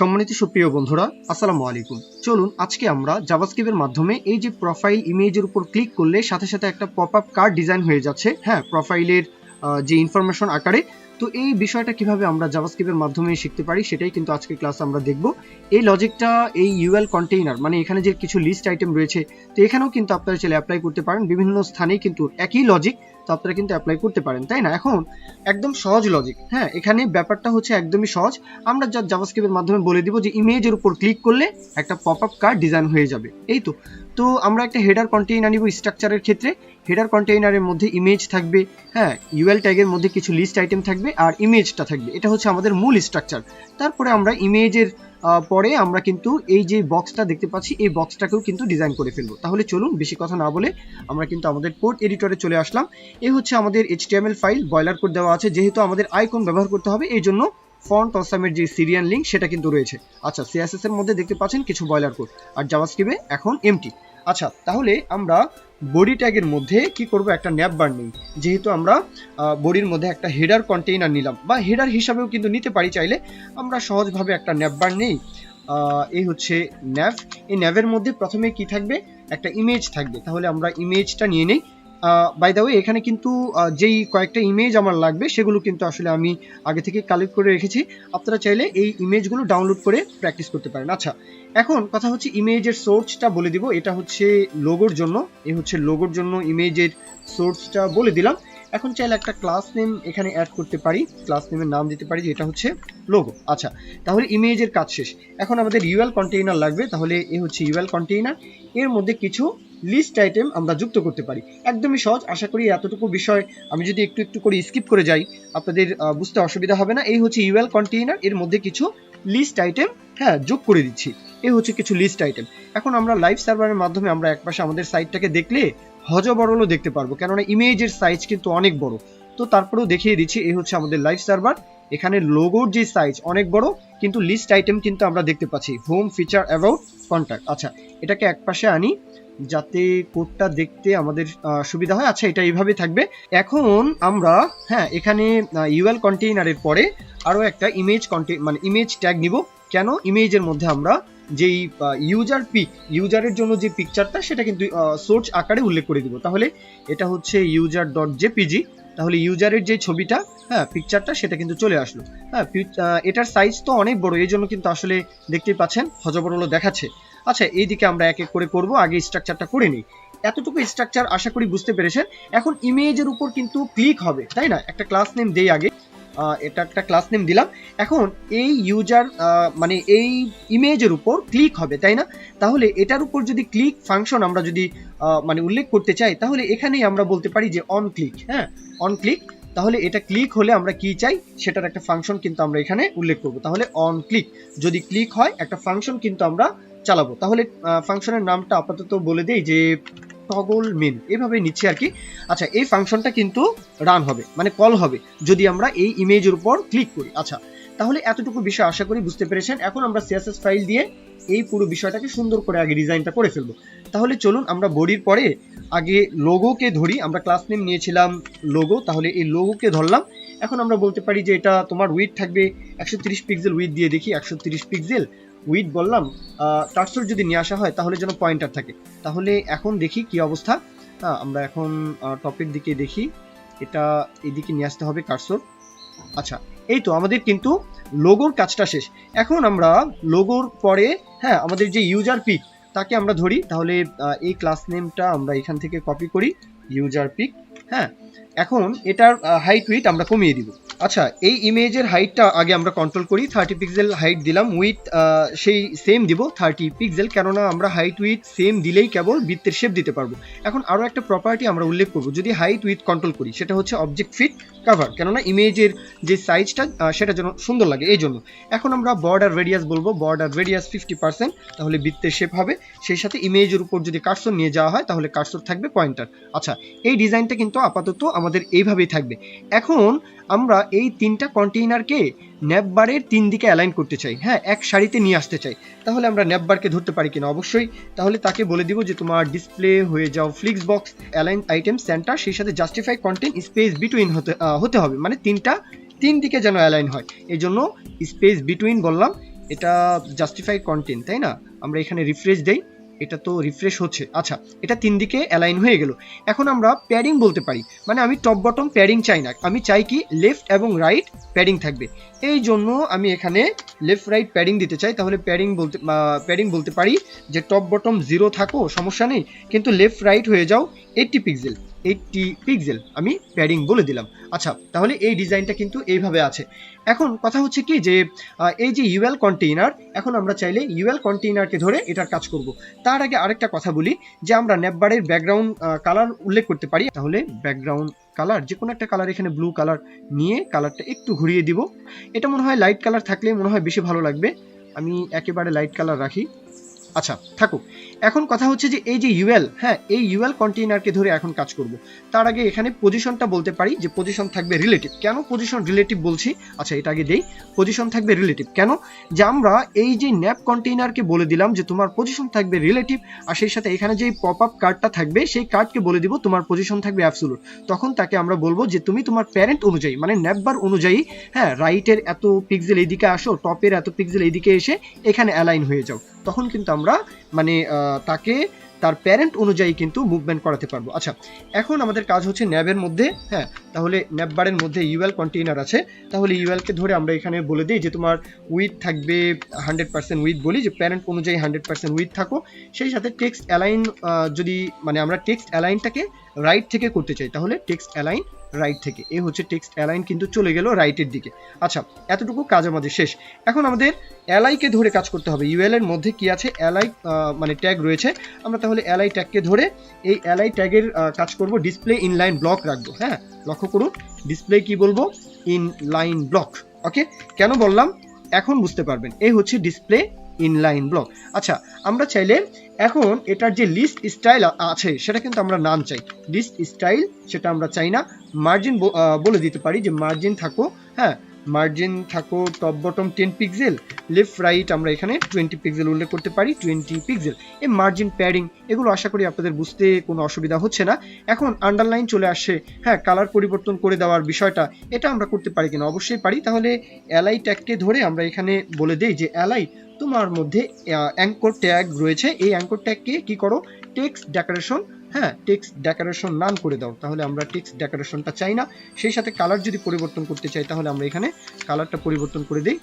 সম্মানিত সুপ্রিয় বন্ধুরা, আসসালামু আলাইকুম। চলুন আজকে আমরা জাভাস্ক্রিপ্টের মাধ্যমে এই যে প্রোফাইল ইমেজের উপর ক্লিক করলে সাথে সাথে একটা পপ আপ কার্ড ডিজাইন হয়ে যাচ্ছে। হ্যাঁ প্রোফাইলের যে ইনফরমেশন আকারে তো এই বিষয়টা কীভাবে আমরা জাভাস্ক্রিপ্টের মাধ্যমে শিখতে পারি সেটাই কিন্তু আজকে ক্লাস আমরা দেখব। এই লজিকটা এই ইউএল কন্টেইনার মানে এখানে যে কিছু লিস্ট আইটেম রয়েছে, তো এখানেও কিন্তু আপনারা চাইলে অ্যাপ্লাই করতে পারেন। বিভিন্ন স্থানেই কিন্তু একই লজিক তো আপনারা কিন্তু অ্যাপ্লাই করতে পারেন, তাই না? এখন, একদম সহজ লজিক হ্যাঁ? এখানে ব্যাপারটা হচ্ছে একদমই সহজ। আমরা যা জাভাস্ক্রিপ্টের মাধ্যমে বলে দিব যে ইমেজের উপর ক্লিক করলে একটা পপ আপ কার্ড ডিজাইন হয়ে যাবে, এই তো। তো আমরা একটা হেডার কন্টেইনার নিব স্ট্রাকচারের ক্ষেত্রে। হেডার কন্টেইনারের মধ্যে ইমেজ থাকবে হ্যাঁ ইউএল ট্যাগের মধ্যে কিছু লিস্ট আইটেম থাকবে আর ইমেজটা থাকবে। এটা হচ্ছে আমাদের মূল স্ট্রাকচার তারপরে আমরা ইমেজের পরে আমরা কিন্তু এই যে বক্সটা দেখতে পাচ্ছি, এই বক্সটাকেও কিন্তু ডিজাইন করে ফেলব। তাহলে চলুন বেশি কথা না বলে আমরা কিন্তু আমাদের কোড এডিটরে চলে আসলাম। এই হচ্ছে আমাদের এইচটিএমএল ফাইল বয়লার কোড দেওয়া আছে। যেহেতু আমাদের আইকন ব্যবহার করতে হবে এই জন্য ফন্ট অসামের যে সিরিয়াল লিঙ্ক, সেটা কিন্তু রয়েছে। আচ্ছা সিএসএস এর মধ্যে দেখতে পাচ্ছেন কিছু বয়লার কোড আর জাভাস্ক্রিপ্টে এখন এমটি আচ্ছা তাহলে আমরা বডি ট্যাগের মধ্যে কি করব? একটা ন্যাপ বার নিই। যেহেতু আমরা বডির মধ্যে একটা হেডার কন্টেইনার নিলাম, বা হেডার হিসাবেও কিন্তু নিতে পারি চাইলে, আমরা সহজভাবে একটা ন্যাপ বার নেই। এই হচ্ছে ন্যাভ এই ন্যাভের মধ্যে প্রথমে কি থাকবে? একটা ইমেজ থাকবে। তাহলে আমরা ইমেজটা নিয়ে নেই। বাই দ্য ওয়ে এখানে কিন্তু যেই কয়েকটা ইমেজ আমার লাগবে, সেগুলো কিন্তু আসলে আমি আগে থেকে কালেক্ট করে রেখেছি। আপনারা চাইলে এই ইমেজগুলো ডাউনলোড করে প্র্যাকটিস করতে পারেন। আচ্ছা এখন কথা হচ্ছে ইমেজের সোর্সটা বলে দিব। এটা হচ্ছে লোগোর জন্য। এ হচ্ছে লোগোর জন্য ইমেজের সোর্সটা বলে দিলাম। এখন চাইলে একটা ক্লাস নেম এখানে অ্যাড করতে পারি ক্লাস নেমের নাম দিতে পারি যে এটা হচ্ছে লোগো আচ্ছা তাহলে ইমেজের কাজ শেষ। এখন আমাদের ইউএল কন্টেইনার লাগবে, তাহলে এ হচ্ছে ইউএল কন্টেইনার এর মধ্যে কিছু লিস্ট আইটেম আমরা যুক্ত করতে পারি। একদমই সহজ, আশা করি এতটুকু বিষয় আমি যদি একটু একটু করে স্কিপ করে যাই, আপনাদের বুঝতে অসুবিধা হবে না। এই হচ্ছে ইউএল কন্টেইনার এর মধ্যে কিছু লিস্ট আইটেম হ্যাঁ যোগ করে দিচ্ছি। এই হচ্ছে কিছু লিস্ট আইটেম এখন আমরা লাইভ সার্ভারের মাধ্যমে আমরা একপাশে আমাদের সাইটটাকে দেখলে হজবরলও দেখতে পারব। কেননা ইমেজের সাইজ কিন্তু অনেক বড়। তো তারপরেও দেখিয়ে দিচ্ছি এই হচ্ছে আমাদের লাইভ সার্ভার এখানে লোগোর যে সাইজ অনেক বড়, কিন্তু লিস্ট আইটেম কিন্তু আমরা দেখতে পাচ্ছি। হোম ফিচার অ্যাবাউট কন্ট্যাক্ট আচ্ছা এটাকে একপাশে আনি, যাতে কোডটা দেখতে আমাদের সুবিধা হয়। আচ্ছা এটা এইভাবে থাকবে। এখন আমরা হ্যাঁ এখানে ইউএল কন্টেইনারের পরে আরও একটা ইমেজ কন্টে মানে ইমেজ ট্যাগ নিব। কেন? ইমেজের মধ্যে আমরা যেই ইউজার পিক ইউজারের জন্য যে পিকচারটা সেটা কিন্তু সোর্স আকারে উল্লেখ করে দিব। তাহলে এটা হচ্ছে ইউজার ডট জেপিজি তাহলে ইউজারের যে ছবিটা হ্যাঁ পিকচারটা সেটা কিন্তু চলে আসলো। হ্যাঁ এটার সাইজ তো অনেক বড়, এই জন্য কিন্তু আসলে দেখতেই পাচ্ছেন, হজবরল দেখাচ্ছে। আচ্ছা এইদিকে আমরা এক এক করে করব, আগে স্ট্রাকচারটা করে নিই। এতটুকু স্ট্রাকচার আশা করি বুঝতে পেরেছেন। এখন ইমেজের উপর কিন্তু ক্লিক হবে, তাই না? একটা ক্লাস নেম দেই আগে। এটা একটা ক্লাস নেম দিলাম। এখন এই ইউজার মানে এই ইমেজের উপর ক্লিক হবে, তাই না? তাহলে এটার উপর যদি ক্লিক ফাংশন আমরা যদি মানে উল্লেখ করতে চাই, তাহলে এখানেই আমরা বলতে পারি যে অন ক্লিক হ্যাঁ? অন ক্লিক তাহলে এটা ক্লিক হলে আমরা কি চাই? সেটার একটা ফাংশন কিন্তু আমরা এখানে উল্লেখ করব। তাহলে অন ক্লিক যদি ক্লিক হয়, একটা ফাংশন কিন্তু আমরা চালাবো। তাহলে ফাংশনের নামটা আপাতত বলে দেই যে টগল মেন। এভাবে নিচ্ছি আর কি। আচ্ছা এই ফাংশনটা কিন্তু রান হবে মানে কল হবে, যদি আমরা এই ইমেজের উপর ক্লিক করি। আচ্ছা তাহলে এতটুকু বিষয় আশা করি বুঝতে পেরেছেন। এখন আমরা সিএসএস ফাইল দিয়ে এই পুরো বিষয়টাকে সুন্দর করে আগে ডিজাইনটা করে ফেলব। তাহলে চলুন আমরা বডির পরে আগে লোগোকে ধরি। আমরা ক্লাস নেম নিয়েছিলাম লোগো তাহলে এই লোগোকে ধরলাম। এখন আমরা বলতে পারি যে এটা তোমার উইথ থাকবে একশো পিক্সেল উইথ দিয়ে দেখি, একশো পিক্সেল উইথ বললাম টার্সর যদি নিয়ে আসা হয়, তাহলে যেন পয়েন্টার থাকে। তাহলে এখন দেখি কি অবস্থা। হ্যাঁ আমরা এখন টপের দিকে দেখি। এটা এদিকে নিয়ে আসতে হবে কার্সর আচ্ছা এই তো আমাদের কিন্তু লোগোর কাজটা শেষ। এখন আমরা লোগোর পরে হ্যাঁ আমাদের যে ইউজার পিক তাকে আমরা ধরি। তাহলে এই ক্লাস নেমটা আমরা এখান থেকে কপি করি ইউজার পিক হ্যাঁ। এখন এটার হাইট উইথ আমরা কমিয়ে দিব। আচ্ছা এই ইমেজের হাইটটা আগে আমরা কন্ট্রোল করি থার্টি পিক্সেল হাইট দিলাম উইথ সেই সেম দিব থার্টি পিক্সেল কেননা আমরা হাইট উইথ সেম দিলেই কেবল বৃত্তের শেপ দিতে পারব। এখন আরও একটা প্রপার্টি আমরা উল্লেখ করব, যদি হাইট উইথ কন্ট্রোল করি, সেটা হচ্ছে অবজেক্ট ফিট কাভার কেননা ইমেজের যে সাইজটা সেটা যেন সুন্দর লাগে, এই জন্য। এখন আমরা বর্ডার রেডিয়াস বলব বর্ডার রেডিয়াস ফিফটি পার্সেন্ট তাহলে বৃত্তের শেপ হবে। সেই সাথে ইমেজের উপর যদি কার্সর নিয়ে যাওয়া হয়, তাহলে কার্সর থাকবে পয়েন্টার আচ্ছা এই ডিজাইনটা কিন্তু আপাতত আমাদের এইভাবেই থাকবে। এখন আমরা এই তিনটা কন্টেইনারকে ন্যাপবারের তিন দিকে অ্যালাইন করতে চাই। হ্যাঁ এক সারিতে নিয়ে আসতে চাই। তাহলে আমরা ন্যাপবারকে ধরতে পারি কিনা? অবশ্যই। তাহলে তাকে বলে দিব যে, তোমার ডিসপ্লে হয়ে যাও flex box align item centre সেই সাথে জাস্টিফাই কন্টেন্ট স্পেস বিটুইন হতে হতে হবে। মানে তিনটা, তিন দিকে যেন অ্যালাইন হয়। এই জন্য স্পেস বিটুইন বললাম। এটা জাস্টিফাই কন্টেন্ট তাই না? আমরা এখানে রিফ্রেশ দেই। এটা তো রিফ্রেশ হচ্ছে। আচ্ছা এটা তিন দিকে অ্যালাইন হয়ে গেল। এখন আমরা প্যাডিং বলতে পারি। মানে আমি টপ বটম প্যাডিং চাই না। আমি চাই কি লেফট এবং রাইট প্যাডিং থাকবে। এই জন্য আমি এখানে লেফট রাইট প্যাডিং দিতে চাই। তাহলে প্যাডিং বলতে প্যাডিং বলতে পারি যে টপ বটম জিরো থাকো, সমস্যা নেই। কিন্তু লেফট রাইট হয়ে যাও এইটটি পিক্সেল এইটটি পিক্সেল আমি প্যাডিং বলে দিলাম। আচ্ছা তাহলে এই ডিজাইনটা কিন্তু এইভাবে আছে। এখন কথা হচ্ছে কি যে এই যে ইউএল কন্টেইনার এখন আমরা চাইলে ইউএল কন্টেইনারকে ধরে এটার কাজ করব। তার আগে আরেকটা কথা বলি, যে আমরা নেপবারের ব্যাকগ্রাউন্ড কালার উল্লেখ করতে পারি। তাহলে ব্যাকগ্রাউন্ড কালার যে কোনো একটা কালার এখানে ব্লু কালার নিয়ে কালারটা একটু ঘুরিয়ে দিব। এটা মনে হয় লাইট কালার থাকলে মনে হয় বেশি ভালো লাগবে। আমি একেবারে লাইট কালার রাখি। আচ্ছা থাকুক এখন কথা হচ্ছে যে এই যে ইউএল হ্যাঁ এই ইউএল কন্টেইনারকে ধরে এখন কাজ করব। তার আগে এখানে পজিশনটা বলতে পারি যে পজিশন থাকবে রিলেটিভ কেন পজিশন রিলেটিভ বলছি? আচ্ছা এটা আগে দেই। পজিশন থাকবে রিলেটিভ কেন? যে আমরা এই যে ন্যাপ কন্টেইনারকে বলে দিলাম যে তোমার পজিশন থাকবে রিলেটিভ আর সেই সাথে এখানে যে পপ আপ কার্ডটা থাকবে, সেই কার্ডকে বলে দিব তোমার পজিশন থাকবে অ্যাবসুলুট তখন তাকে আমরা বলব যে তুমি তোমার প্যারেন্ট অনুযায়ী মানে ন্যাপবার অনুযায়ী হ্যাঁ রাইটের এত পিক্সেল এইদিকে আসো টপের এত পিক্সেল এইদিকে এসে এখানে অ্যালাইন হয়ে যাও। তখন কিন্তু আমরা মানে তাকে, তার প্যারেন্ট অনুযায়ী কিন্তু মুভমেন্ট করাতে পারব। আচ্ছা এখন আমাদের কাজ হচ্ছে ন্যাবের মধ্যে হ্যাঁ তাহলে ন্যাব বারের মধ্যে ইউএল কন্টেইনার আছে। তাহলে ইউএলকে ধরে আমরা এখানে বলে দিই যে তোমার উইথ থাকবে হান্ড্রেড পার্সেন্ট উইথ বলি, যে প্যারেন্ট অনুযায়ী হান্ড্রেড পার্সেন্ট উইথ থাকো। সেই সাথে টেক্সট অ্যালাইন যদি মানে আমরা টেক্সট অ্যালাইনটাকে রাইট থেকে করতে চাই, তাহলে টেক্সট অ্যালাইন রাইট থেকে। এ হচ্ছে টেক্সট অ্যালাইন কিন্তু চলে গেল রাইটের দিকে। আচ্ছা এতটুকু কাজ আমাদের শেষ। এখন আমাদের অ্যালাইকে ধরে কাজ করতে হবে। ইউএল এর মধ্যে কি আছে? অ্যালাই মানে ট্যাগ রয়েছে। আমরা তাহলে অ্যালাই ট্যাগকে ধরে এই অ্যালাই ট্যাগের কাজ করব। ডিসপ্লে ইনলাইন ব্লক রাখব। হ্যাঁ লক্ষ্য করুন। ডিসপ্লে কি বলব? ইন লাইন ব্লক ওকে কেন বললাম? এখন বুঝতে পারবেন। এই হচ্ছে ডিসপ্লে ইনলাইন ব্লক আচ্ছা আমরা চাইলে এখন এটার যে লিস্ট স্টাইল আছে, সেটা কিন্তু আমরা নাম চাই। লিস্ট স্টাইল সেটা আমরা চাই না। মার্জিন বলে দিতে পারি যে মার্জিন থাকো হ্যাঁ মার্জিন থাকো top bottom ten pixel left right আমরা এখানে টোয়েন্টি পিক্সেল উল্লেখ করতে পারি টোয়েন্টি পিক্সেল এই মার্জিন প্যাডিং এগুলো আশা করি আপনাদের বুঝতে কোনো অসুবিধা হচ্ছে না। এখন আন্ডারলাইন চলে আসছে হ্যাঁ কালার পরিবর্তন করে দেওয়ার বিষয়টা, এটা আমরা করতে পারি কিনা? অবশ্যই পারি। তাহলে অ্যালাই ট্যাগকে ধরে আমরা এখানে বলে দেই যে অ্যালাই তোমার মধ্যে অ্যাঙ্কর ট্যাগ রয়েছে। এই অ্যাঙ্কর ট্যাগকে কি করো? টেক্সট ডেকোরেশন হ্যাঁ টেক্সট ডেকোরেশন নান করে দাও, তাহলে আমরা টেক্সট ডেকোরেশনটা চাই না। সেই সাথে কালার যদি পরিবর্তন করতে চাই, তাহলে আমরা এখানে কালারটা পরিবর্তন করে দিই।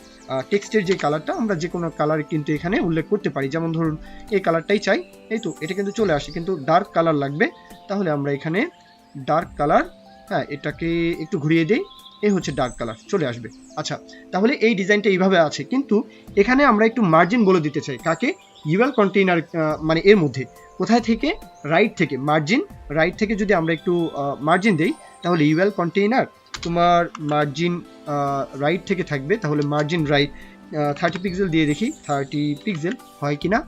টেক্সটের যে কালারটা আমরা যে কোনো কালার কিন্তু এখানে উল্লেখ করতে পারি। যেমন ধরুন, এই কালারটাই চাই। এই তো, এটা কিন্তু চলে আসে। কিন্তু ডার্ক কালার লাগবে। তাহলে আমরা এখানে ডার্ক কালার হ্যাঁ এটাকে একটু ঘুরিয়ে দিই। এই হচ্ছে ডার্ক কালার চলে আসবে। আচ্ছা তাহলে এই ডিজাইনটা এইভাবে আছে। কিন্তু এখানে আমরা একটু মার্জিন বলে দিতে চাই। কাকে? ইউএল কন্টেইনার মানে এর মধ্যে। কোথায় থেকে? রাইট থেকে। মার্জিন রাইট থেকে যদি আমরা একটু মার্জিন দেই, তাহলে ইউএল কন্টেইনার তোমার মার্জিন রাইট থেকে থাকবে। তাহলে মার্জিন রাইট থার্টি পিক্সেল দিয়ে দেখি থার্টি পিক্সেল হয় কিনা?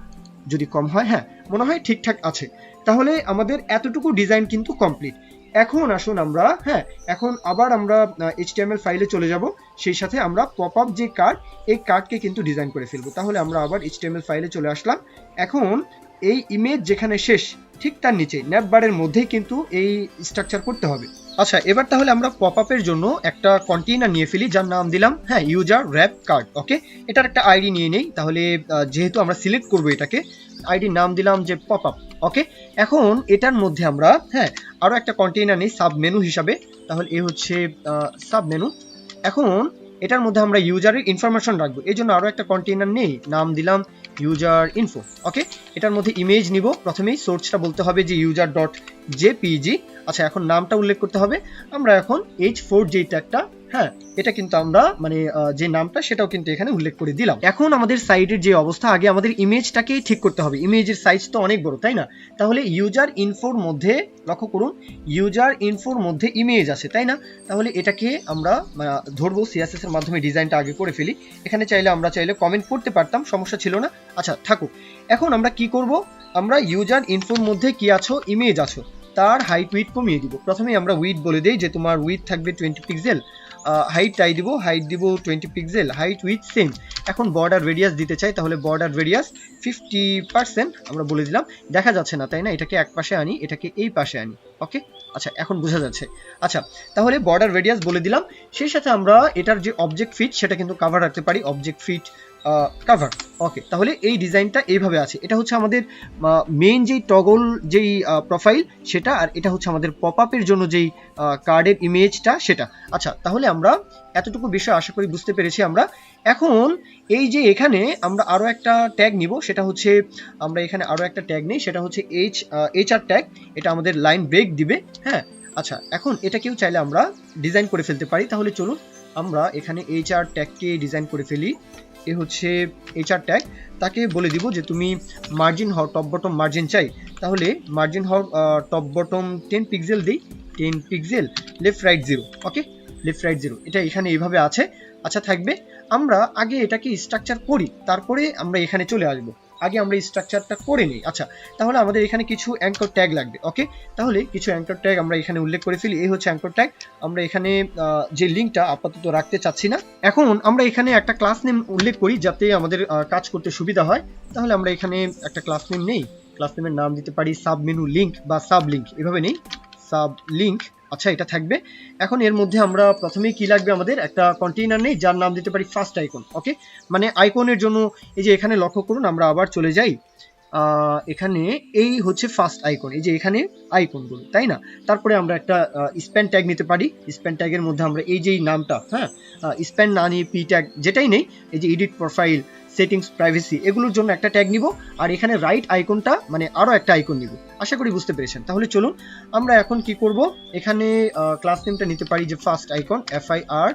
যদি কম হয় হ্যাঁ মনে হয় ঠিকঠাক আছে। তাহলে আমাদের এতটুকু ডিজাইন কিন্তু কমপ্লিট এখন আসুন আমরা হ্যাঁ এখন আবার আমরা এইচটিএমএল ফাইলে চলে যাব। সেই সাথে আমরা পপ আপ যে কার্ড এই কার্ডকে কিন্তু ডিজাইন করে ফেলব। তাহলে আমরা আবার এইচটিএমএল ফাইলে চলে আসলাম। এখন এই ইমেজ যেখানে শেষ, ঠিক তার নিচে ন্যাপ বারের মধ্যেই কিন্তু এই স্ট্রাকচার করতে হবে। আচ্ছা এবার তাহলে আমরা পপ আপের জন্য একটা কন্টেইনার নিয়ে ফেলি, যার নাম দিলাম হ্যাঁ ইউজার র্যাপ কার্ড ওকে এটার একটা আইডি নিয়ে নেই, তাহলে যেহেতু আমরা সিলেক্ট করব এটাকে আইডির নাম দিলাম যে পপ আপ ওকে এখন এটার মধ্যে আমরা হ্যাঁ আরও একটা কন্টেইনার নেই সাব মেনু হিসাবে, তাহলে এ হচ্ছে সাব মেনু এখন এটার মধ্যে আমরা ইউজারের ইনফরমেশন রাখব এই জন্য আরও একটা কন্টেইনার নেই, নাম দিলাম ইউজার ইনফো ওকে এটার মধ্যে ইমেজ নিব প্রথমেই সোর্সটা বলতে হবে যে ইউজার ডট জেপিজি আচ্ছা এখন নামটা উল্লেখ করতে হবে। আমরা এখন এইচ ফোর যে ট্যাগটা হ্যাঁ এটা কিন্তু আমরা মানে যে নামটা সেটাও কিন্তু এখানে উল্লেখ করে দিলাম। এখন আমাদের সাইটের যে অবস্থা, আগে আমাদের ইমেজটাকে ঠিক করতে হবে। ইমেজের সাইজ তো অনেক বড়, তাই না? তাহলে ইউজার ইনফোর মধ্যে, লক্ষ্য করুন ইউজার ইনফোর মধ্যে ইমেজ আছে, তাই না? তাহলে এটাকে আমরা ধরবো সিএসএস এর মাধ্যমে ডিজাইনটা আগে করে ফেলি। এখানে চাইলে আমরা চাইলে কমেন্ট করতে পারতাম, সমস্যা ছিল না। আচ্ছা থাকুক। এখন আমরা কি করব? আমরা ইউজার ইনফোর মধ্যে কি আছো? ইমেজ আছো। তার হাইট উইথ কমিয়ে দিব। প্রথমেই আমরা উইথ বলে দেই যে তোমার উইথ থাকবে টোয়েন্টি পিক্সেল হাইট টাই দিব হাইট দিব twenty pixel height width same এখন বর্ডার রেডিয়াস দিতে চাই, তাহলে বর্ডার রেডিয়াস ফিফটি পার্সেন্ট আমরা বলে দিলাম। দেখা যাচ্ছে না, তাই না? এটাকে এক পাশে আনি, এটাকে এই পাশে আনি। ওকে আচ্ছা এখন বোঝা যাচ্ছে। আচ্ছা তাহলে বর্ডার রেডিয়াস বলে দিলাম। সেই সাথে আমরা এটার যে অবজেক্ট ফিট সেটা কিন্তু কাভার রাখতে পারি। অবজেক্ট ফিট কাভার ওকে তাহলে এই ডিজাইনটা এইভাবে আছে। এটা হচ্ছে আমাদের মেইন যেই টগল যেই প্রোফাইল সেটা, আর এটা হচ্ছে আমাদের পপ আপের জন্য যেই কার্ডের ইমেজটা সেটা। আচ্ছা তাহলে আমরা এতটুকু বিষয় আশা করি বুঝতে পেরেছি আমরা। এখন এই যে এখানে আমরা আরও একটা ট্যাগ নিব, সেটা হচ্ছে, আমরা এখানে আরও একটা ট্যাগ নিই, সেটা হচ্ছে এইচ এইচ আর ট্যাগ এটা আমাদের লাইন ব্রেক দিবে হ্যাঁ? আচ্ছা এখন এটা কেউ চাইলে আমরা ডিজাইন করে ফেলতে পারি। তাহলে চলুন, আমরা এখানে এইচ আর ট্যাগকে ডিজাইন করে ফেলি। এ হচ্ছে এইচআর ট্যাগ তাকে বলে দিব যে তুমি মার্জিন হও টপ বটম মার্জিন চাই। তাহলে মার্জিন হও টপ বটম টেন পিক্সেল দিই ten pixel left right zero okay left right zero এটা এখানে এইভাবে আছে। আচ্ছা থাকবে। আমরা আগে এটাকে স্ট্রাকচার করি, তারপরে আমরা এখানে চলে আসব। আগে আমরা এই স্ট্রাকচারটা করে নিই। আচ্ছা তাহলে আমাদের এখানে কিছু অ্যাঙ্কর ট্যাগ লাগবে ওকে তাহলে কিছু অ্যাঙ্কর ট্যাগ আমরা এখানে উল্লেখ করে ফেলি। এই হচ্ছে অ্যাঙ্কর ট্যাগ আমরা এখানে যে লিঙ্কটা আপাতত রাখতে চাচ্ছি না, এখন আমরা এখানে একটা ক্লাস নেম উল্লেখ করি যাতে আমাদের কাজ করতে সুবিধা হয়। তাহলে আমরা এখানে একটা ক্লাস নেম নেই। ক্লাস নেমের নাম দিতে পারি সাব মেনু লিঙ্ক বা সাব লিঙ্ক এভাবে নেই। সাব লিঙ্ক আচ্ছা এটা থাকবে। এখন এর মধ্যে আমরা প্রথমেই কি লাগবে আমাদের? একটা কন্টেইনার নেই, যার নাম দিতে পারি ফার্স্ট আইকন ওকে মানে আইকনের জন্য এই যে এখানে লক্ষ্য করুন, আমরা আবার চলে যাই। এখানে এই হচ্ছে ফার্স্ট আইকন এই যে এখানে আইকনগুলো তাই না? তারপরে আমরা একটা স্প্যান ট্যাগ নিতে পারি। স্প্যান ট্যাগের মধ্যে আমরা এই যে নামটা হ্যাঁ? স্প্যান না নিয়ে পি ট্যাগ যেটাই নেই, এই যে এডিট প্রোফাইল সেটিংস প্রাইভেসি এগুলোর জন্য একটা ট্যাগ নিব, আর এখানে রাইট আইকনটা মানে আরও একটা আইকন নিব। আশা করি বুঝতে পেরেছেন। তাহলে চলুন, আমরা এখন কি করব? এখানে ক্লাস নেমটা নিতে পারি যে first icon F I R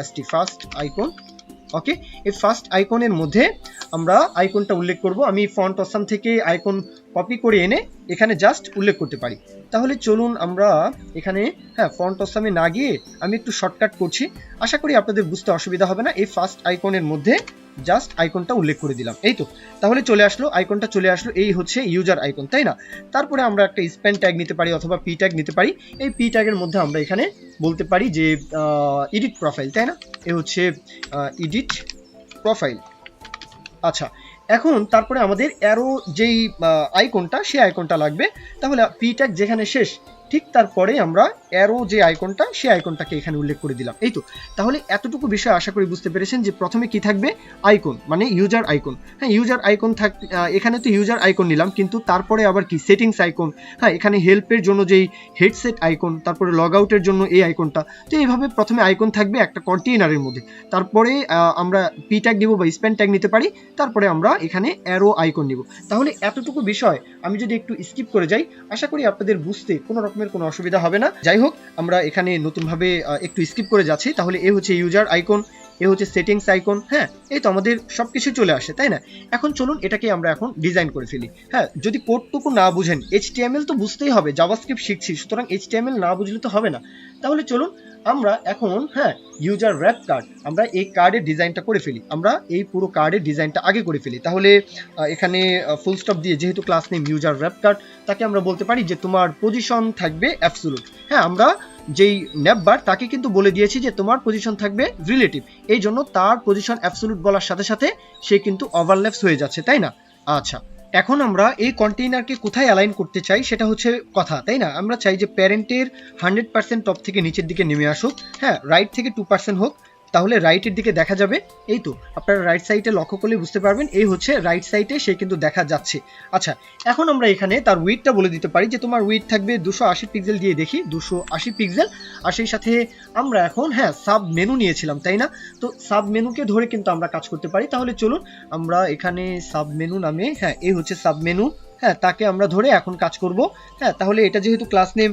S T first icon okay এই ফার্স্ট আইকনের মধ্যে আমরা আইকনটা উল্লেখ করব। আমি ফন্ট অসাম থেকে আইকন কপি করে এনে এখানে জাস্ট উল্লেখ করতে পারি। তাহলে চলুন আমরা এখানে হ্যাঁ ফন্ট অসামে না গিয়ে আমি একটু শর্টকাট করছি। আশা করি আপনাদের বুঝতে অসুবিধা হবে না। এই ফার্স্ট আইকনের মধ্যে জাস্ট আইকনটা উল্লেখ করে দিলাম। এই তো। তাহলে চলে আসলো আইকনটা চলে আসলো, এই হচ্ছে ইউজার আইকন তাই না? তারপরে আমরা একটা স্প্যান ট্যাগ নিতে পারি অথবা পি ট্যাগ নিতে পারি। এই পি ট্যাগের মধ্যে আমরা এখানে বলতে পারি যে এডিট প্রোফাইল তাই না? এ হচ্ছে এডিট প্রোফাইল আচ্ছা এখন তারপরে আমাদের অ্যারো যেই আইকনটা সেই আইকনটা লাগবে। তাহলে পি ট্যাগ যেখানে শেষ ঠিক তারপরে আমরা অ্যারো যে আইকনটা সেই আইকনটাকে এখানে উল্লেখ করে দিলাম। এই তো, তাহলে এতটুকু বিষয় আশা করি বুঝতে পেরেছেন যে প্রথমে কি থাকবে? আইকন মানে ইউজার আইকন হ্যাঁ ইউজার আইকন থাক এখানে তো ইউজার আইকন নিলাম, কিন্তু তারপরে আবার কি? সেটিংস আইকন হ্যাঁ এখানে হেল্পের জন্য যেই হেডসেট আইকন তারপরে লগ আউটের জন্য এই আইকনটা তো এইভাবে প্রথমে আইকন থাকবে একটা কন্টেইনারের মধ্যে। তারপরে আমরা পি ট্যাগ নিব বা স্প্যান ট্যাগ নিতে পারি, তারপরে আমরা এখানে অ্যারো আইকন নিব। তাহলে এতটুকু বিষয় আমি যদি একটু স্কিপ করে যাই, আশা করি আপনাদের বুঝতে কোনো রকমের কোনো অসুবিধা হবে না। যাই হোক, আমরা এখানে নতুনভাবে একটু স্কিপ করে যাচ্ছি। তাহলে এ হচ্ছে ইউজার আইকন এ হচ্ছে সেটিংস আইকন হ্যাঁ? এই তো আমাদের সব কিছু চলে আসে, তাই না? এখন চলুন এটাকে আমরা এখন ডিজাইন করে ফেলি। হ্যাঁ যদি কোডটুকু না বুঝেন এইচটিএমএল তো বুঝতেই হবে জাভাস্ক্রিপ্ট শিখছি, সুতরাং এইচটিএমএল না বুঝলে তো হবে না। তাহলে চলুন আমরা এখন হ্যাঁ ইউজার র্যাপ কার্ড আমরা এই কার্ডের ডিজাইনটা করে ফেলি। আমরা এই পুরো কার্ডের ডিজাইনটা আগে করে ফেলি। তাহলে এখানে ফুল স্টপ দিয়ে যেহেতু class name user wrap card তাকে আমরা বলতে পারি যে তোমার পজিশন থাকবে অ্যাবসুলুট হ্যাঁ আমরা যেই নেপবার তাকে কিন্তু বলে দিয়েছি যে তোমার পজিশন থাকবে রিলেটিভ এই জন্য তার পজিশন অ্যাবসুলুট বলার সাথে সাথে সে কিন্তু ওভারল্যাপস হয়ে যাচ্ছে, তাই না? আচ্ছা। এখন আমরা এই কন্টেইনারকে কোথায় অ্যালাইন করতে চাই সেটা হচ্ছে কথা, তাই না? আমরা চাই যে প্যারেন্টের হান্ড্রেড পার্সেন্ট টপ থেকে নিচের দিকে নেমে আসুক হ্যাঁ রাইট থেকে টু পার্সেন্ট হোক তাহলে রাইটের দিকে দেখা যাবে। এই তো, আপনারা রাইট সাইডে লক্ষ্য করলে বুঝতে পারবেন, এই হচ্ছে রাইট সাইডে সে কিন্তু দেখা যাচ্ছে। আচ্ছা এখন আমরা এখানে তার উইথটা বলে দিতে পারি যে তোমার উইথ থাকবে দুশো আশি পিক্সেল দিয়ে দেখি, দুশো আশি পিক্সেল আর সেই সাথে আমরা এখন হ্যাঁ সাব মেনু নিয়েছিলাম, তাই না? তো সাব মেনুকে ধরে কিন্তু আমরা কাজ করতে পারি। তাহলে চলুন, আমরা এখানে সাব মেনু নামে হ্যাঁ এই হচ্ছে সাব মেনু হ্যাঁ তাকে আমরা ধরে এখন কাজ করব। হ্যাঁ তাহলে এটা যেহেতু ক্লাস নেম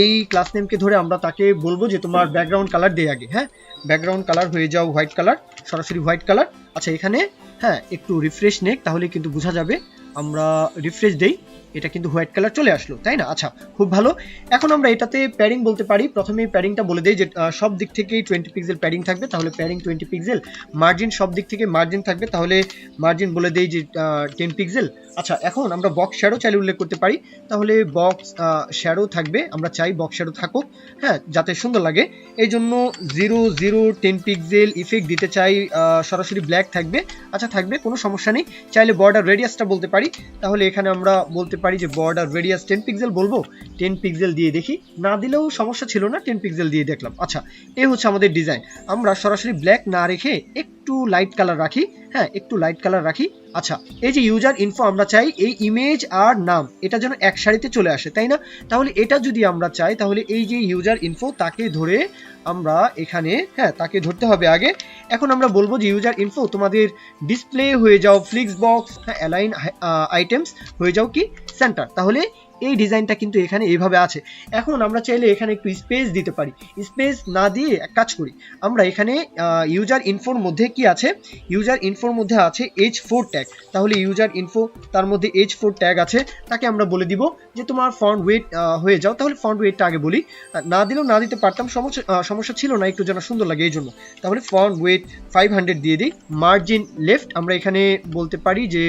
এই ক্লাস নেমকে ধরে আমরা তাকে বলব যে তোমার ব্যাকগ্রাউন্ড কালার দেয় আগে। হ্যাঁ ব্যাকগ্রাউন্ড কালার হয়ে যাও হোয়াইট কালার সরাসরি হোয়াইট কালার আচ্ছা এখানে হ্যাঁ একটু রিফ্রেশ নেক, তাহলে কিন্তু বোঝা যাবে। আমরা রিফ্রেশ দেই। এটা কিন্তু হোয়াইট কালার চলে আসলো, তাই না? আচ্ছা খুব ভালো। এখন আমরা এটাতে প্যারিং বলতে পারি। প্রথমে প্যারিংটা বলে দেই যে সব দিক থেকেই টোয়েন্টি পিক্সেল প্যারিং থাকবে। তাহলে প্যারিং টোয়েন্টি পিক্সেল মার্জিন সব দিক থেকে মার্জিন থাকবে। তাহলে মার্জিন বলে দেই যে টেন পিক্সেল আচ্ছা এখন আমরা বক্স শ্যাডো চাইলে উল্লেখ করতে পারি। তাহলে বক্স শ্যাডো থাকবে। আমরা চাই বক্স শ্যাডো থাকুক হ্যাঁ যাতে সুন্দর লাগে। এই জন্য zero zero ten pixel effect দিতে চাই সরাসরি ব্ল্যাক থাকবে। আচ্ছা থাকবে, কোনো সমস্যা নেই। চাইলে বর্ডার রেডিয়াসটা বলতে পারি। তাহলে এখানে আমরা বলতে পারি যে বর্ডার রেডিয়াস টেন পিক্সেল বলব? টেন পিক্সেল দিয়ে দেখি। না দিলেও সমস্যা ছিল না টেন পিক্সেল দিয়ে দেখলাম। আচ্ছা এই হচ্ছে আমাদের ডিজাইন আমরা সরাসরি ব্ল্যাক না রেখে একটু লাইট কালার রাখি। হ্যাঁ একটু লাইট কালার রাখি। আচ্ছা এই যে ইউজার ইনফো আমরা চাই, এই ইমেজ আর নাম, এটা যেন এক সারিতে চলে আসে, তাই না? তাহলে এটা যদি আমরা চাই, তাহলে এই যে ইউজার ইনফো তাকে ধরে আমরা এখানে হ্যাঁ তাকে ধরতে হবে আগে। এখন আমরা বলব যে ইউজার ইনফো তোমাদের ডিসপ্লে হয়ে যাও ফ্লিক্স বক্স অ্যালাইন আইটেমস হয়ে যাও কি? সেন্টার তাহলে এই ডিজাইনটা কিন্তু এখানে এইভাবে আছে। এখন আমরা চাইলে এখানে একটু স্পেস দিতে পারি। স্পেস না দিয়ে এক কাজ করি। আমরা এখানে ইউজার ইনফোর মধ্যে কি আছে? ইউজার ইনফোর মধ্যে আছে এইচ ফোর ট্যাগ তাহলে ইউজার ইনফো তার মধ্যে এইচ ফোর ট্যাগ আছে। তাকে আমরা বলে দিব যে তোমার ফন্ট ওয়েট হয়ে যাও। তাহলে ফন্ট ওয়েটটা আগে বলি। না দিলেও না দিতে পারতাম। সমস্যা সমস্যা ছিল না একটু যেন সুন্দর লাগে এই জন্য তাহলে ফন্ট ওয়েট ফাইভ হান্ড্রেড দিয়ে দিই। মার্জিন লেফট আমরা এখানে বলতে পারি যে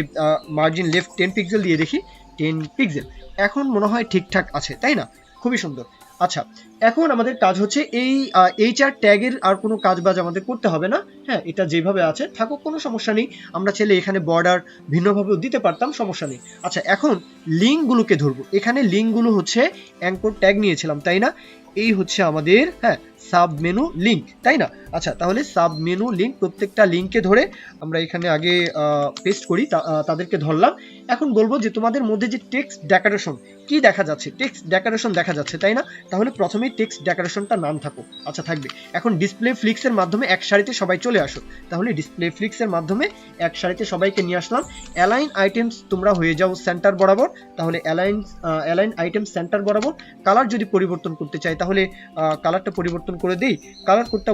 মার্জিন লেফট টেন পিক্সেল দিয়ে দেখি। টেন পিক্সেল এখন মনে হয় ঠিকঠাক আছে, তাই না? খুবই সুন্দর। আচ্ছা এখন আমাদের কাজ হচ্ছে এই এইচ আর ট্যাগের আর কোনো কাজ বাজ আমাদের করতে হবে না। হ্যাঁ এটা যেভাবে আছে, থাকুক, কোনো সমস্যা নেই। আমরা ছেলে এখানে বর্ডার ভিন্নভাবেও দিতে পারতাম, সমস্যা নেই। আচ্ছা এখন লিঙ্কগুলোকে ধরবো। এখানে লিঙ্কগুলো হচ্ছে অ্যাঙ্কর ট্যাগ নিয়েছিলাম, তাই না? এই হচ্ছে আমাদের হ্যাঁ সাব মেনু লিঙ্ক, তাই না? আচ্ছা তাহলে সাব মেনু লিঙ্ক প্রত্যেকটা লিঙ্ককে ধরে আমরা এখানে আগে পেস্ট করি তাদেরকে ধরলাম। এখন বলব যে তোমাদের মধ্যে যে টেক্সট ডেকোরেশন কি দেখা যাচ্ছে? টেক্সট ডেকোরেশন দেখা যাচ্ছে, তাই না? তাহলে প্রথমেই টেক্সট ডেকোরেশনটা নাম থাকো। আচ্ছা থাকবে। এখন ডিসপ্লে ফ্লিক্সের মাধ্যমে এক সারিতে সবাই চলে আসো। তাহলে ডিসপ্লে ফ্লিক্সের মাধ্যমে এক সারিতে সবাইকে নিয়ে আসলাম। অ্যালাইন আইটেমস তোমরা হয়ে যাও সেন্টার বরাবর। তাহলে অ্যালাইন অ্যালাইন আইটেম সেন্টার বরাবর। কালার যদি পরিবর্তন করতে চাই, তাহলে কালারটা পরিবর্তন করে দেই কালার কোডটা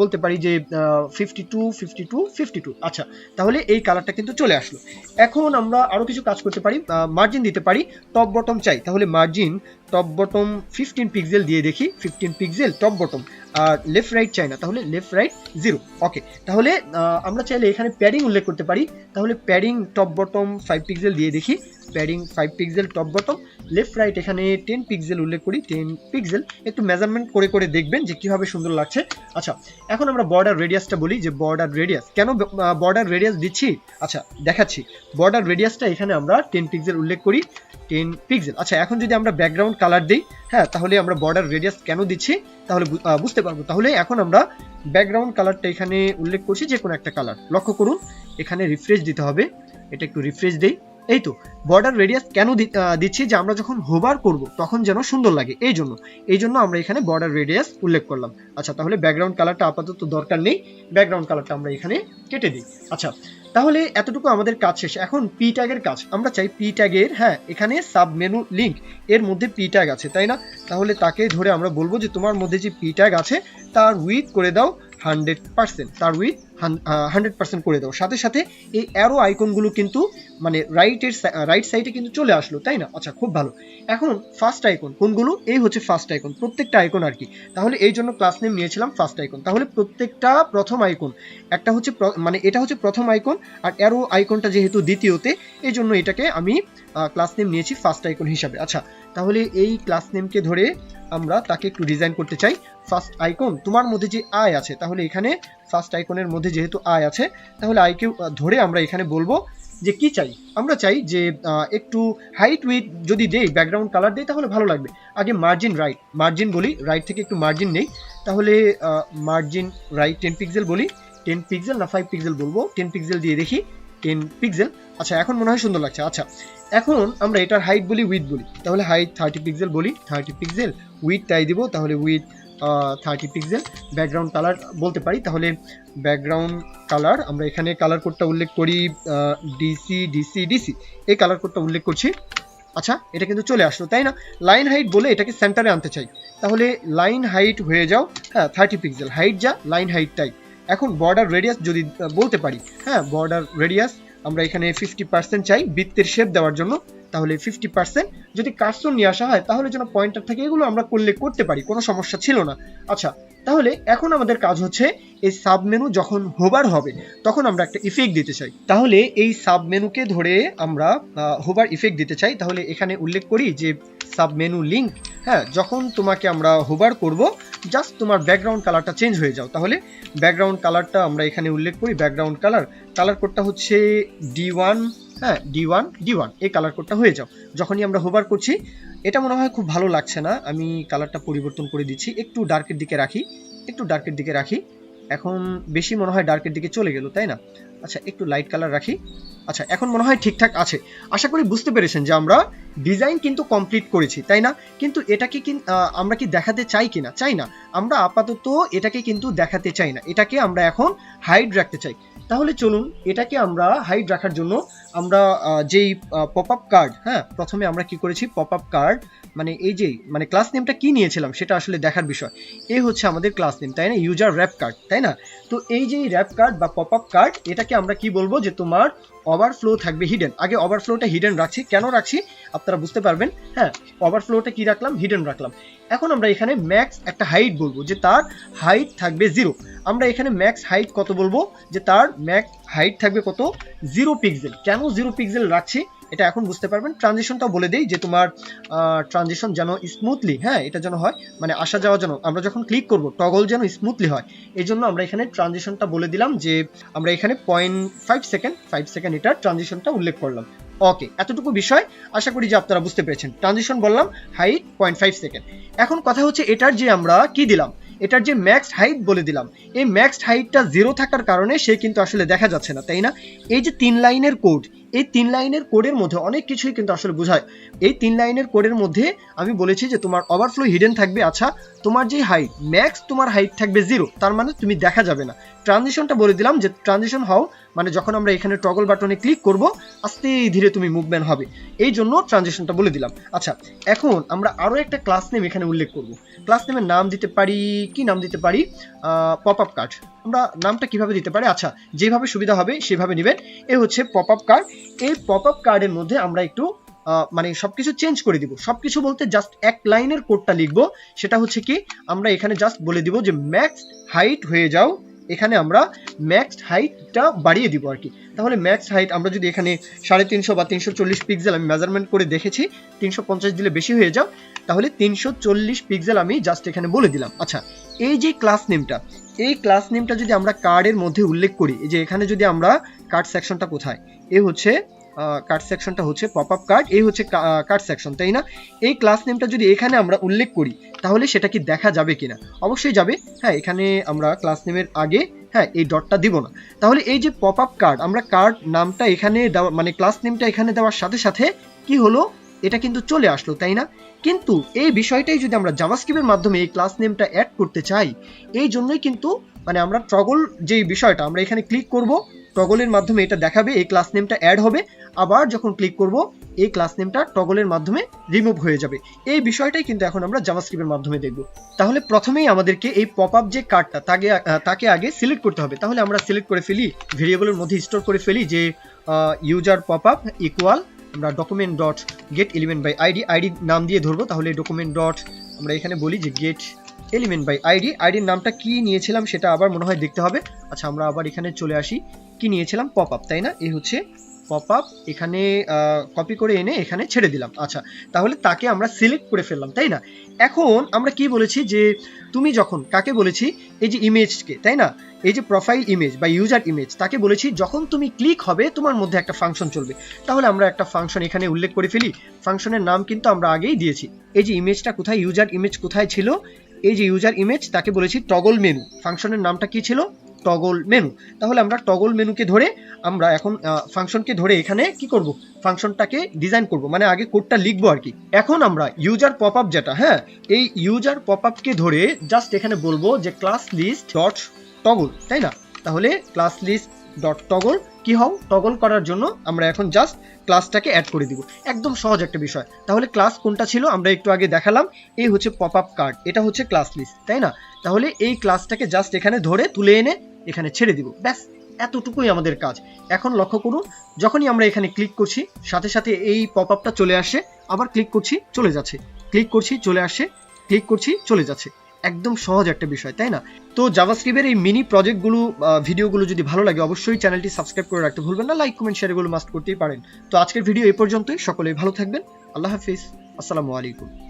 বলতে পারি যে fifty two fifty two fifty two আচ্ছা তাহলে এই কালারটা কিন্তু চলে আসলো। এখন আমরা আরও কিছু কাজ করতে পারি মার্জিন দিতে পারি টপ বটম চাই। তাহলে margin top bottom fifteen pixel দিয়ে দেখি ফিফটিন পিক্সেল টপ বটম আর লেফট রাইট চাই না, তাহলে লেফট রাইট জিরো ওকে তাহলে আমরা চাইলে এখানে প্যাডিং উল্লেখ করতে পারি, তাহলে padding top bottom five pixel দিয়ে দেখি padding five pixel top bottom left right এখানে টেন পিক্সেল উল্লেখ করি টেন পিক্সেল একটু মেজারমেন্ট করে করে দেখবেন যে কীভাবে সুন্দর লাগছে। আচ্ছা এখন আমরা বর্ডার রেডিয়াসটা বলি যে বর্ডার রেডিয়াস কেন বর্ডার রেডিয়াস দিচ্ছি? আচ্ছা দেখাচ্ছি বর্ডার রেডিয়াসটা এখানে আমরা টেন পিক্সেল উল্লেখ করি টেন পিক্সেল আচ্ছা এখন যদি আমরা ব্যাকগ্রাউন্ড কালার দিই হ্যাঁ তাহলে আমরা বর্ডার রেডিয়াস কেন দিচ্ছি? তাহলে বুঝতে পারব। তাহলে এখন আমরা ব্যাকগ্রাউন্ড কালারটা এখানে উল্লেখ করছি যে কোনো একটা কালার লক্ষ্য করুন, এখানে রিফ্রেশ দিতে হবে। এটা একটু রিফ্রেশ দেই। এই তো বর্ডার রেডিয়াস কেন দিচ্ছি? যে আমরা যখন হোভার করব, তখন যেন সুন্দর লাগে। এই জন্য। এই জন্য আমরা এখানে বর্ডার রেডিয়াস উল্লেখ করলাম। আচ্ছা তাহলে ব্যাকগ্রাউন্ড কালারটা আপাতত দরকার নেই। ব্যাকগ্রাউন্ড কালারটা আমরা এখানে কেটে দিই। আচ্ছা তাহলে এতটুকু আমাদের কাজ শেষ। এখন পি ট্যাগের কাজ। আমরা চাই পি ট্যাগের হ্যাঁ এখানে সাব মেনু লিঙ্ক। এর মধ্যে পি ট্যাগ আছে, তাই না? তাহলে তাকে ধরে আমরা বলব যে তোমার মধ্যে যে পি ট্যাগ আছে, তার উইথ করে দাও হান্ড্রেড পার্সেন্ট তার উইথ হান্ড্রেড পার্সেন্ট করে দাও। সাথে সাথে এই অ্যারো আইকনগুলো কিন্তু মানে রাইটের রাইট সাইডে কিন্তু চলে আসলো, তাই না? আচ্ছা খুব ভালো। এখন ফার্স্ট আইকন কোনগুলো? এই হচ্ছে ফার্স্ট আইকন প্রত্যেকটা আইকন আর কি। তাহলে এই জন্য ক্লাস নেম নিয়েছিলাম ফার্স্ট আইকন তাহলে প্রত্যেকটা প্রথম আইকন একটা হচ্ছে মানে এটা হচ্ছে প্রথম আইকন আর অ্যারো আইকনটা যেহেতু দ্বিতীয়তে, এই জন্য এটাকে আমি ক্লাস নেম নিয়েছি ফার্স্ট আইকন হিসাবে। আচ্ছা তাহলে এই ক্লাস নেমকে ধরে আমরা তাকে একটু ডিজাইন করতে চাই। ফার্স্ট আইকন তোমার মধ্যে যে আয় আছে, তাহলে এখানে ফার্স্ট আইকনের মধ্যে যেহেতু আয় আছে, তাহলে আইকে ধরে আমরা এখানে বলব যে কি চাই? আমরা চাই যে একটু হাইট উইথ যদি দেই ব্যাকগ্রাউন্ড কালার দেই, তাহলে ভালো লাগবে। আগে মার্জিন রাইট মার্জিন বলি রাইট থেকে একটু মার্জিন নেই। তাহলে মার্জিন রাইট টেন পিক্সেল বলি টেন পিক্সেল না ফাইভ পিক্সেল বলব টেন পিক্সেল দিয়ে দেখি টেন পিক্সেল আচ্ছা এখন মনে হয় সুন্দর লাগছে। আচ্ছা এখন আমরা এটার হাইট বলি উইথ বলি। তাহলে হাইট থার্টি পিক্সেল বলি থার্টি পিক্সেল উইথ তাই দিব, তাহলে width thirty pixel background colour বলতে পারি। তাহলে ব্যাকগ্রাউন্ড কালার আমরা এখানে কালার কোডটা উল্লেখ করি ডিসি ডিসি ডিসি এই কালার কোডটা উল্লেখ করছি। আচ্ছা এটা কিন্তু চলে আসলো, তাই না? লাইন হাইট বলে এটাকে সেন্টারে আনতে চাই। তাহলে লাইন হাইট হয়ে যাও হ্যাঁ থার্টি পিক্সেল হাইট যা লাইন হাইটটাই এখন বর্ডার রেডিয়াস যদি বলতে পারি হ্যাঁ বর্ডার রেডিয়াস আমরা এখানে ফিফটি পার্সেন্ট চাই বৃত্তের শেপ দেওয়ার জন্য। তাহলে ফিফটি পার্সেন্ট যদি কার্সন নিয়ে আসা হয়, তাহলে যেন পয়েন্টার থেকে এগুলো আমরা করলে করতে পারি, কোনো সমস্যা ছিল না। আচ্ছা তাহলে এখন আমাদের কাজ হচ্ছে এই সাব মেনু যখন হোবার হবে, তখন আমরা একটা ইফেক্ট দিতে চাই। তাহলে এই সাব মেনুকে ধরে আমরা হোবার ইফেক্ট দিতে চাই। তাহলে এখানে উল্লেখ করি যে সাব মেনু লিঙ্ক হ্যাঁ যখন তোমাকে আমরা হোবার করব জাস্ট তোমার ব্যাকগ্রাউন্ড কালারটা চেঞ্জ হয়ে যাও। তাহলে ব্যাকগ্রাউন্ড কালারটা আমরা এখানে উল্লেখ করি ব্যাকগ্রাউন্ড কালার কালার কোডটা হচ্ছে ডি ওয়ান হ্যাঁ ডি ওয়ান ডি ওয়ান এই কালার কোডটা হয়ে যাও। যখনই আমরা হোবার করছি, এটা মনে হয় খুব ভালো লাগছে না। আমি কালারটা পরিবর্তন করে দিচ্ছি। একটু ডার্কের দিকে রাখি, একটু ডার্কের দিকে রাখি। এখন বেশি মনে হয় ডার্কের দিকে চলে গেল, তাই না? আচ্ছা একটু লাইট কালার রাখি। আচ্ছা এখন মনে হয় ঠিকঠাক আছে। আশা করি বুঝতে পেরেছেন যে আমরা ডিজাইন কিন্তু কমপ্লিট করেছি, তাই না? কিন্তু এটাকে কি আমরা কি দেখাতে চাই কিনা? চাই না। আমরা আপাতত এটাকে কিন্তু দেখাতে চাই না। এটাকে আমরা এখন হাইড রাখতে চাই। তাহলে চলুন, এটাকে আমরা হাইড রাখার জন্য আমরা যেই পপ আপ কার্ড হ্যাঁ প্রথমে আমরা কি করেছি? পপ আপ কার্ড মানে এই যে মানে ক্লাস নেমটা কি নিয়েছিলাম সেটা আসলে দেখার বিষয়। এই হচ্ছে আমাদের ক্লাস নেম তাই না? ইউজার র্যাপ কার্ড তাই না? তো এই যে র্যাপ কার্ড বা পপ আপ কার্ড এটাকে আমরা কি বলব? যে তোমার ওভারফ্লো থাকবে হিডেন আগে ওভারফ্লোটা হিডেন রাখছি। কেন রাখছি? আপনারা বুঝতে পারবেন। হ্যাঁ ওভারফ্লোটা কি রাখলাম? হিডেন রাখলাম। এখন আমরা এখানে ম্যাক্স একটা হাইট বলব, যে তার হাইট থাকবে জিরো আমরা এখানে ম্যাক্স হাইট কত বলব? যে তার ম্যাক্স হাইট থাকবে কত? জিরো পিক্সেল কেন জিরো পিক্সেল রাখছি? এটা এখন বুঝতে পারবেন। ট্রানজিশনটা বলে দেই যে তোমার ট্রানজিশন যেন স্মুথলি হ্যাঁ এটা যেন হয় মানে আসা যাওয়া যেন, আমরা যখন ক্লিক করব টগল যেন স্মুথলি হয়, এই জন্য আমরা এখানে ট্রানজিশনটা বলে দিলাম যে আমরা এখানে point five second five second এটা ট্রানজিশনটা উল্লেখ করলাম। ওকে এতটুকু বিষয়, আশা করি যে আপনারা বুঝতে পেরেছেন। ট্রানজিশন বললাম হাইট পয়েন্ট ফাইভ সেকেন্ড এখন কথা হচ্ছে এটার যে আমরা কি দিলাম? এটার যে ম্যাক্স হাইট বলে দিলাম। এই ম্যাক্স হাইটটা জিরো থাকার কারণে সে কিন্তু আসলে দেখা যাচ্ছে না, তাই না? এই যে তিন লাইনের কোড এই তিন লাইনের কোডের মধ্যে অনেক কিছুই কিন্তু আসলে বোঝায়। এই তিন লাইনের কোডের মধ্যে আমি বলেছি যে তোমার ওভারফ্লো হিডেন থাকবে আচ্ছা তোমার যে হাইট ম্যাক্স তোমার হাইট থাকবে জিরো তার মানে তুমি দেখা যাবে না। ট্রানজিশনটা বলে দিলাম যে ট্রানজিশন হও মানে যখন আমরা এখানে টগল বাটনে ক্লিক করব, আস্তে ধীরে তুমি মুভমেন্ট হবে। এই জন্য ট্রানজিশনটা বলে দিলাম। আচ্ছা এখন আমরা আরও একটা ক্লাস নেম এখানে উল্লেখ করব। ক্লাস নেমের নাম দিতে পারি, কি নাম দিতে পারি? পপ আপ কার্ড আমরা নামটা কীভাবে দিতে পারি? আচ্ছা যেভাবে সুবিধা হবে সেভাবে নেবেন। এ হচ্ছে পপ আপ কার্ড এই পপ আপ কার্ডের মধ্যে আমরা একটু মানে সবকিছু চেঞ্জ করে দিব। সবকিছু বলতে জাস্ট এক লাইনের কোডটা লিখব। সেটা হচ্ছে কি, আমরা এখানে জাস্ট বলে দিব যে ম্যাক্স হাইট হয়ে যাও। এখানে আমরা ম্যাক্স হাইটটা বাড়িয়ে দিব আর কি। তাহলে ম্যাক্স হাইট আমরা যদি এখানে সাড়ে তিনশো বা তিনশো চল্লিশ পিক্সেল আমি মেজারমেন্ট করে দেখেছি, তিনশো পঞ্চাশ দিলে বেশি হয়ে যাও, তাহলে তিনশো চল্লিশ পিক্সেল আমি জাস্ট এখানে বলে দিলাম। আচ্ছা এই যে ক্লাস নেমটা এই ক্লাস নেমটা যদি আমরা কার্ডের মধ্যে উল্লেখ করি যে এখানে যদি আমরা কার্ড সেকশনটা কোথায়? এ হচ্ছে কার্ড সেকশনটা হচ্ছে পপ আপ কার্ড এই হচ্ছে কার্ড সেকশন তাই না? এই ক্লাস নেমটা যদি এখানে আমরা উল্লেখ করি, তাহলে সেটা কি দেখা যাবে কিনা? অবশ্যই যাবে। হ্যাঁ এখানে আমরা ক্লাস নেমের আগে হ্যাঁ এই ডটটা দিব না। তাহলে এই যে পপ আপ কার্ড আমরা কার্ড নামটা এখানে দেওয়া মানে ক্লাস নেমটা এখানে দেওয়ার সাথে সাথে কি হলো? এটা কিন্তু চলে আসলো, তাই না? কিন্তু এই বিষয়টাই যদি আমরা জাভাস্ক্রিপ্টের মাধ্যমে এই ক্লাস নেমটা অ্যাড করতে চাই, এই জন্যই কিন্তু মানে আমরা টগল যেই বিষয়টা, আমরা এখানে ক্লিক করব টগলের মাধ্যমে এটা দেখাবে, এই ক্লাস নেমটা অ্যাড হবে, আবার যখন ক্লিক করব, এই ক্লাস নেমটা টগলের মাধ্যমে রিমুভ হয়ে যাবে। এই বিষয়টাই কিন্তু এখন আমরা জাভাস্ক্রিপ্টের মাধ্যমে দেখব। তাহলে প্রথমেই আমাদেরকে এই পপ আপ যে কার্ডটা তাকে তাকে আগে সিলেক্ট করতে হবে। তাহলে আমরা সিলেক্ট করে ফেলি ভেরিয়েবলের মধ্যে স্টোর করে ফেলি যে ইউজার পপ আপ ইকুয়াল আমরা document dot get element by ID ID নাম দিয়ে ধরবো, তাহলে ডকুমেন্ট ডট আমরা এখানে বলি যে গেট এলিমেন্ট বাই আইডি আইডির নামটা কি নিয়েছিলাম সেটা আবার মনে হয় দেখতে হবে। আচ্ছা আমরা আবার এখানে চলে আসি, কি নিয়েছিলাম? পপ আপ তাই না? এই হচ্ছে পপ আপ এখানে কপি করে এনে এখানে ছেড়ে দিলাম। আচ্ছা তাহলে তাকে আমরা সিলেক্ট করে ফেললাম, তাই না? এখন আমরা কি বলেছি যে, তুমি যখন, কাকে বলেছি? এই যে ইমেজকে তাই না? এই যে প্রোফাইল ইমেজ বা ইউজার ইমেজ তাকে বলেছি যখন তুমি ক্লিক হবে, তোমার মধ্যে একটা ফাংশন চলবে। তাহলে আমরা একটা ফাংশন এখানে উল্লেখ করে ফেলি। ফাংশনের নাম কিন্তু আমরা আগেই দিয়েছি। এই যে ইমেজটা কোথায় ইউজার ইমেজ কোথায় ছিল? এই যে ইউজার ইমেজ তাকে বলেছি টগল মেনু ফাংশনের নামটা কি ছিল? টগল মেনু তাহলে আমরা টগল মেনুকে ধরে আমরা এখন ফাংশনকে ধরে এখানে কি করব? ফাংশনটাকে ডিজাইন করব। মানে আগে কোডটা লিখব আর কি। এখন আমরা ইউজার পপ আপ যেটা হ্যাঁ এই ইউজার পপ আপকে ধরে জাস্ট এখানে বলব যে ক্লাস লিস্ট ডট টগল তাই না? তাহলে ক্লাস লিস্ট ডট টগল কি হও? টগল করার জন্য আমরা এখন জাস্ট ক্লাসটাকে অ্যাড করে দিব। একদম সহজ একটা বিষয়। তাহলে ক্লাস কোনটা ছিল? আমরা একটু আগে দেখালাম। এই হচ্ছে পপ আপ কার্ড এটা হচ্ছে ক্লাস লিস্ট তাই না? তাহলে এই ক্লাসটাকে জাস্ট এখানে ধরে তুলে এনে এখানে ছেড়ে দিব। ব্যাস, এতটুকুই আমাদের কাজ। এখন লক্ষ্য করুন, যখনই আমরা এখানে ক্লিক করছি, সাথে সাথে এই পপ আপটা চলে আসে, আবার ক্লিক করছি, চলে যাচ্ছে। ক্লিক করছি, চলে আসে ক্লিক করছি, চলে যাচ্ছে। একদম সহজ একটা বিষয়, তাই না? তো জাভাস্ক্রিপ্টের এই মিনি প্রজেক্টগুলো ভিডিওগুলো যদি ভালো লাগে, অবশ্যই চ্যানেলটি সাবস্ক্রাইব করে রাখতে ভুলবেন না। লাইক কমেন্ট শেয়ার এগুলো মাস্ট করতেই পারেন। তো আজকের ভিডিও এই পর্যন্তই। সকলেই ভালো থাকবেন। আল্লাহ হাফিজ। আসসালামু আলাইকুম।